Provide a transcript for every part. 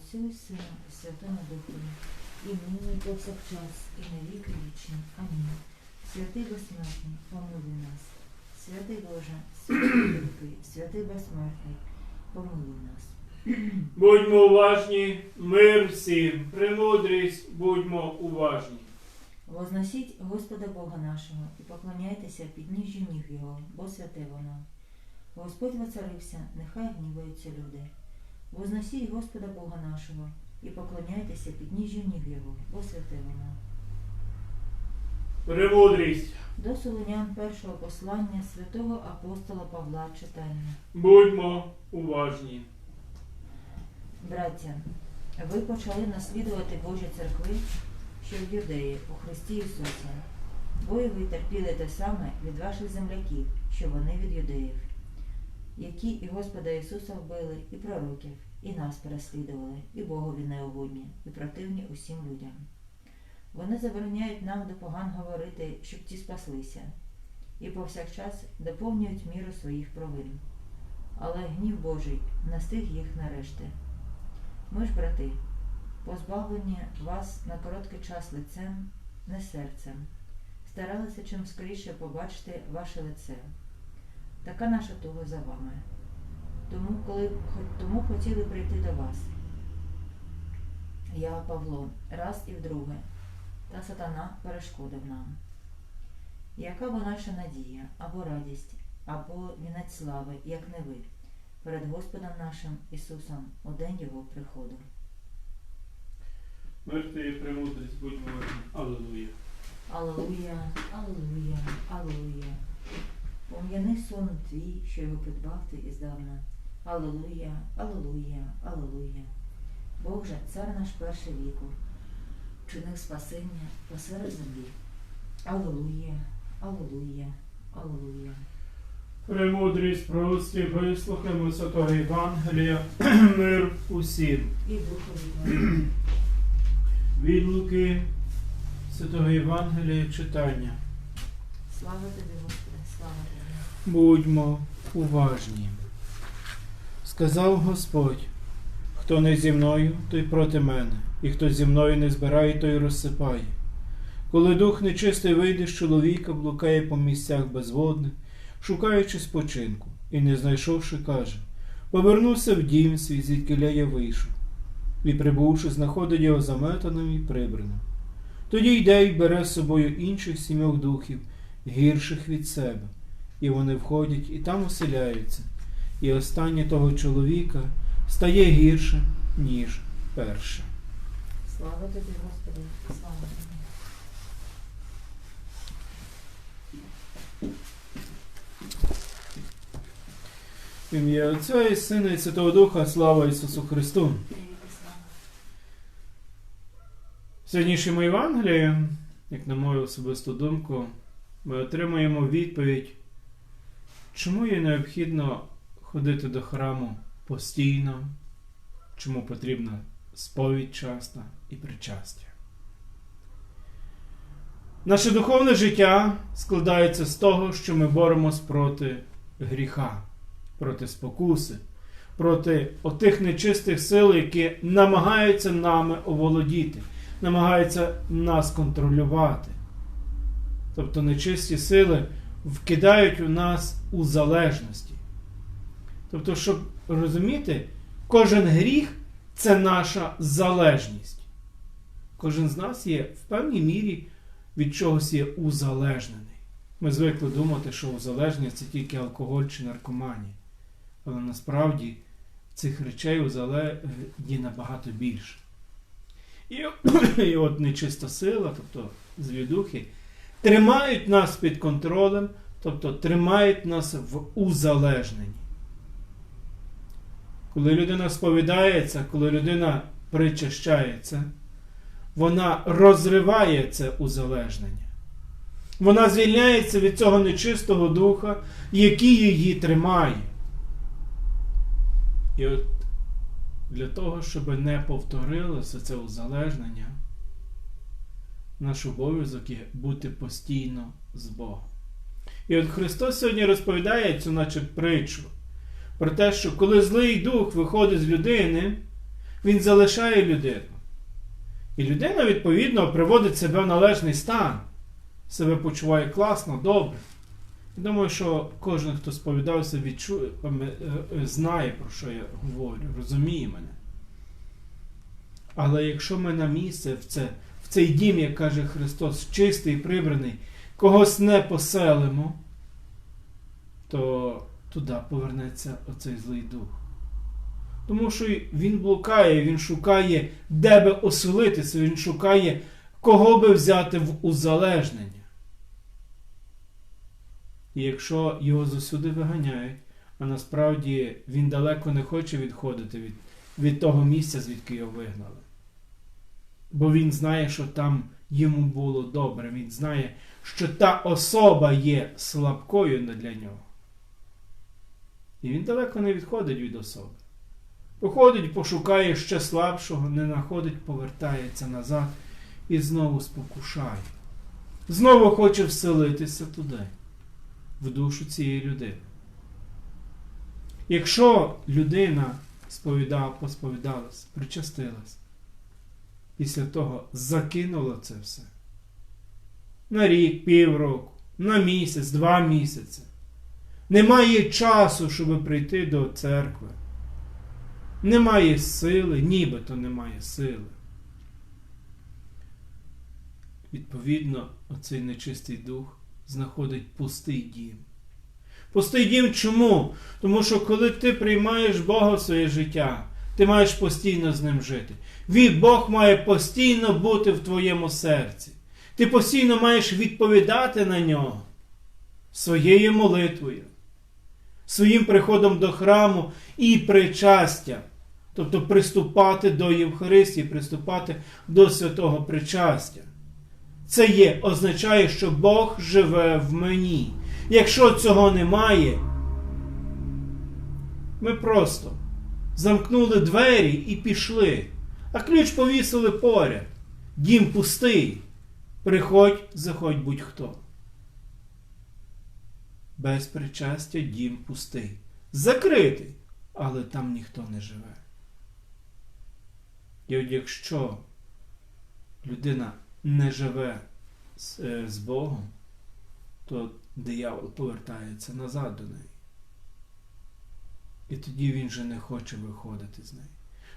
Отцю і Сину і Святому Духові, і нині, повсякчас, і на віки вічні. Амінь. Святий безсмертний, помилуй нас. Святий Боже, святий великий, святий безсмертний, помилуй нас. Будьмо уважні, мир всім, премудрість, будьмо уважні. Возносіть Господа Бога нашого і поклоняйтеся під ніжжю ніг Його, бо святе воно. Господь воцарився, нехай гніваються люди. Возносіть Господа Бога нашого і поклоняйтеся під ніжжю ніг Його, бо святе воно. Премудрість, До Солонян першого послання святого апостола Павла читання. будьмо уважні. Браття, ви почали наслідувати Божі церкви, що в юдеї у Христі Ісусі, бо і ви терпіли те саме від ваших земляків, що вони від юдеїв, які і Господа Ісуса вбили, і пророків, і нас переслідували, і Богові неугодні, і противні усім людям. Вони забороняють нам до поган говорити, щоб ті спаслися, і повсякчас доповнюють міру своїх провин. Але гнів Божий настиг їх нарешті. Ми ж, брати, позбавлені вас на короткий час лицем, не серцем, старалися чим скоріше побачити ваше лице. Така наша туга за вами. Тому, коли, тому хотіли прийти до вас. Я, Павло, раз і вдруге, та сатана перешкодив нам. Яка бо наша надія, або радість, або вінець слави, як не ви, перед Господом нашим Ісусом у день Його приходу. Мир ти і премудрість, будьмо. Аллилуйя. Аллилуйя, Аллилуйя, Аллилуйя. Пом'яни сон твій, що його придбав ти іздавна. Аллилуйя, Аллилуйя, Аллилуйя. Бог же, цар наш перший віку, чинив спасення посеред землі. Аллилуйя, Аллилуйя, Аллилуйя. Премудрість, прості, вислухаємо Святого Євангелія, мир усім. І духові. Від Луки Святого Євангелія читання. Слава тобі, Господи. Будьмо уважні. Сказав Господь, хто не зі мною, той проти мене, і хто зі мною не збирає, той розсипає. Коли дух нечистий вийде з чоловіка, блукає по місцях безводних, шукаючи спочинку, і, не знайшовши, каже Повернувся в дім свій, звідкиля я вийшов, і, прибувши, знаходить його заметаним і прибраним. Тоді йде і бере з собою інших сімьох духів, гірших від себе, і вони входять і там оселяються, і останнє того чоловіка стає гірше, ніж перше. Слава тобі, Господи, слава тобі. Ім'я Отця і Сина і Святого Духа, слава Ісусу Христу! Сьогоднішньому Євангелії, як на мою особисту думку, ми отримуємо відповідь, чому є необхідно ходити до храму постійно, чому потрібна сповідь часта і причастя. Наше духовне життя складається з того, що ми боремось проти гріха, проти спокуси, проти отих нечистих сил, які намагаються нами оволодіти намагаються нас контролювати. Тобто нечисті сили вкидають у нас у залежності. Тобто, щоб розуміти, кожен гріх це наша залежність. Кожен з нас є в певній мірі від чогось є узалежнений. Ми звикли думати, що узалежність це тільки алкоголь чи наркоманія. Але насправді цих речей є набагато більше. І, і от нечиста сила, тобто злі духи, тримають нас під контролем, тобто тримають нас в узалежненні. Коли людина сповідається, коли людина причащається, вона розриває це узалежнення. Вона звільняється від цього нечистого духа, який її тримає. І от для того, щоб не повторилося це узалежнення, наш обов'язок є бути постійно з Богом. І от Христос сьогодні розповідає цю наче притчу про те, що коли злий дух виходить з людини, Він залишає людину. І людина, відповідно, приводить себе в належний стан, себе почуває класно, добре. Я думаю, що кожен, хто сповідався, відчує, е, знає, про що я говорю, розуміє мене. Але якщо ми на місце в, це, цей дім, як каже Христос, чистий прибраний, когось не поселимо, то туди повернеться оцей злий дух. Тому що він блукає, він шукає, де би оселитися, він шукає, кого би взяти в узалежнення. І якщо його засюди виганяють, а насправді він далеко не хоче відходити від, від того місця, звідки його вигнали. Бо він знає, що там йому було добре. Він знає, що та особа є слабкою для нього. І він далеко не відходить від особи. Походить, пошукає ще слабшого, не знаходить, повертається назад і знову спокушає. Знову хоче вселитися туди, в душу цієї людини. Якщо людина сповідала, посповідалась, причастилась, після того закинула це все на рік, півроку, на місяць, два місяці, немає часу, щоб прийти до церкви. Немає сили, нібито немає сили. Відповідно, оцей нечистий дух знаходить пустий дім. Пустий дім чому? Тому що коли ти приймаєш Бога в своє життя, ти маєш постійно з ним жити. Він Бог має постійно бути в твоєму серці. Ти постійно маєш відповідати на нього своєю молитвою, своїм приходом до храму і причастям. Тобто приступати до Євхаристії, приступати до святого причастя. Це є, означає, що Бог живе в мені. Якщо цього немає, ми просто замкнули двері і пішли, а ключ повісили поряд. Дім пустий. Приходь, заходь будь-хто. Без причастя дім пустий. Закритий, але там ніхто не живе. І от якщо людина не живе з, е, з Богом, то диявол повертається назад до неї. І тоді він же не хоче виходити з неї.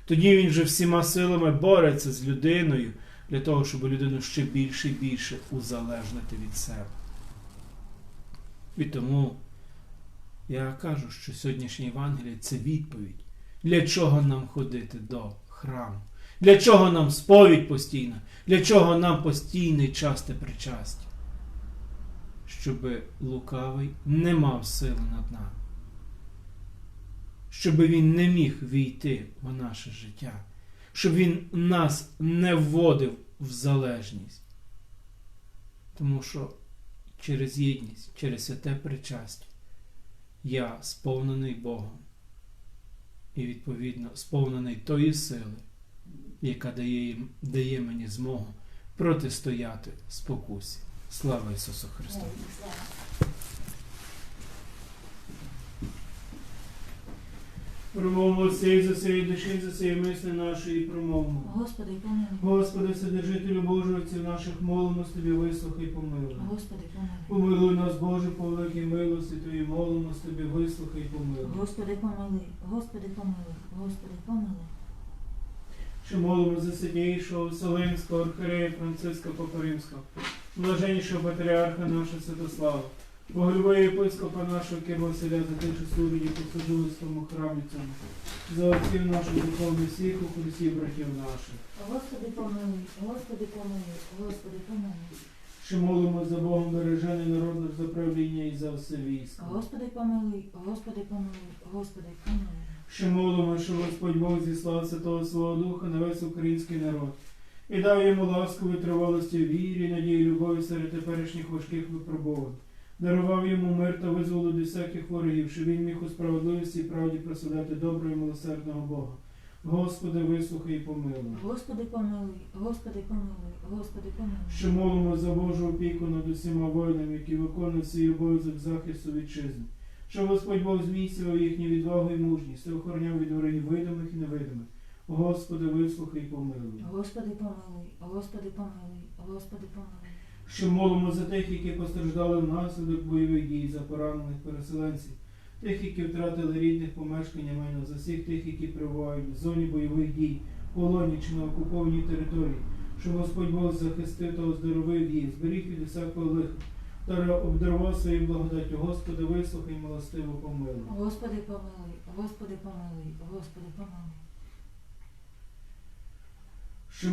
Тоді він же всіма силами бореться з людиною для того, щоб людину ще більше і більше узалежнити від себе. І тому я кажу, що сьогоднішнє Євангеліє це відповідь, для чого нам ходити до храму. Для чого нам сповідь постійна? Для чого нам постійне часте причастя? Щоб лукавий не мав сили над нами. Щоб він не міг війти в наше життя. Щоб він нас не вводив в залежність. Тому що через єдність, через святе причастя я сповнений Богом. І відповідно сповнений тої сили яка дає, дає мені змогу протистояти спокусі. Слава Ісусу Христу! Промовимо всіх за цієї душі, за цієї мислі нашої і промовимо. Господи, помилуй. Господи, Вседержителю Божий, наших молимось Тобі вислухай, помилуй. Господи, помилуй. Помилуй нас, Боже, по великій милості Твої, молимось Тобі, вислухай, помилуй. Господи, помилуй. Господи, помилуй. Господи, помилуй. що молимо за сиднішого Вселенського архиерея Франциска Попоримського, блаженнішого патріарха нашого Святослава, боголюбого єпископа нашого Кирила Василя за те, що служить і послужили в тому храмі цьому, за отців наших духовних всіх у Христі братів наших. Господи, помилуй. Господи, помилуй. Господи, помилуй. Що молимо за Богом бережений народних за правління і за все військо. Господи, помилуй. Господи, помилуй. Господи, помилуй. Що молимо, що Господь Бог зіслав Святого Свого Духа на весь український народ і дав йому ласку витривалості вірі, надії, любові серед теперішніх важких випробувань. Дарував йому мир та визволу від всяких ворогів, що він міг у справедливості і правді просудати доброго і милосердного Бога. Господи, вислухай і помилуй. Господи, помилуй. Господи, помилуй. Господи, помилуй. Що молимо за Божу опіку над усіма воїнами, які виконують свій обов'язок захисту вітчизни. Що Господь Бог зміцнював їхню відвагу і мужність, та охороняв від ворогів видимих і невидимих, Господи, вислухай і помилуй. Господи помилуй, Господи помилуй, Господи помилуй. Що молимо за тих, які постраждали внаслідок бойових дій, за поранених переселенців, тих, які втратили рідних помешкання майно, за всіх тих, які перебувають в зоні бойових дій, в полоні чи на окупованій території, щоб Господь Бог захистив та оздоровив їх, зберіг від усякого лиха, та обдарував своєю благодаттю. Господи, вислухай, милостиво помилуй. Господи помилуй, Господи помилуй, Господи помилуй. Що